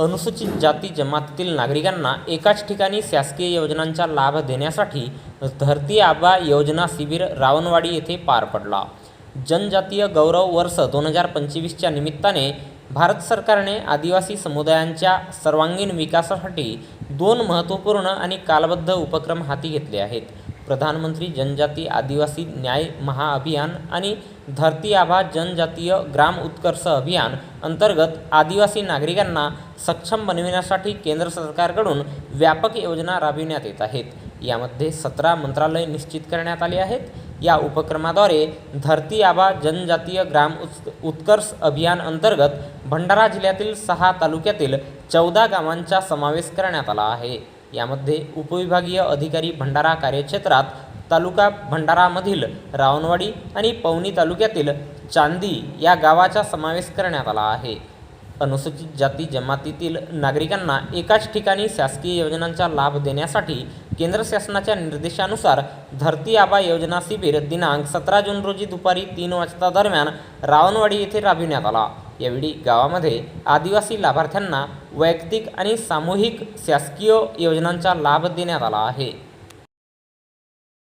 अनुसूचित जाती जमातीतील नागरिकांना एकाच ठिकाणी शासकीय योजनांचा लाभ देण्यासाठी धरती आबा योजना शिबिर रावणवाडी येथे पार पडला. जनजातीय गौरव वर्ष दोन हजार पंचवीसच्या निमित्ताने भारत सरकारने आदिवासी समुदायांच्या सर्वांगीण विकासासाठी दोन महत्त्वपूर्ण आणि कालबद्ध उपक्रम हाती घेतले आहेत. प्रधानमंत्री जनजाती आदिवासी न्याय महाअभियान आणि धरती आभा जनजातीय ग्राम उत्कर्ष अभियान अंतर्गत आदिवासी नागरिकांना सक्षम बनविण्यासाठी केंद्र सरकारकडून व्यापक योजना राबविण्यात येत आहेत. यामध्ये सतरा मंत्रालय निश्चित करण्यात आले आहेत. या उपक्रमाद्वारे धरती आबा जनजातीय ग्राम उत्कर्ष अभियान अंतर्गत भंडारा जिल्ह्यातील सहा तालुक्यातील चौदा गावांचा समावेश करण्यात आला आहे. यामध्ये उपविभागीय अधिकारी भंडारा कार्यक्षेत्रात तालुका भंडारामधील रावणवाडी आणि पवनी तालुक्यातील चांदी या गावाचा समावेश करण्यात आला आहे. अनुसूचित जाती जमातीतील नागरिकांना एकाच ठिकाणी शासकीय योजनांचा लाभ देण्यासाठी केंद्र शासनाच्या निर्देशानुसार धरती आबा योजना शिबिर दिनांक सतरा जून रोजी दुपारी तीन वाजता दरम्यान रावणवाडी येथे राबविण्यात आला. यावेळी गावामध्ये आदिवासी लाभार्थ्यांना वैयक्तिक आणि सामूहिक शासकीय योजनांचा लाभ देण्यात आला आहे.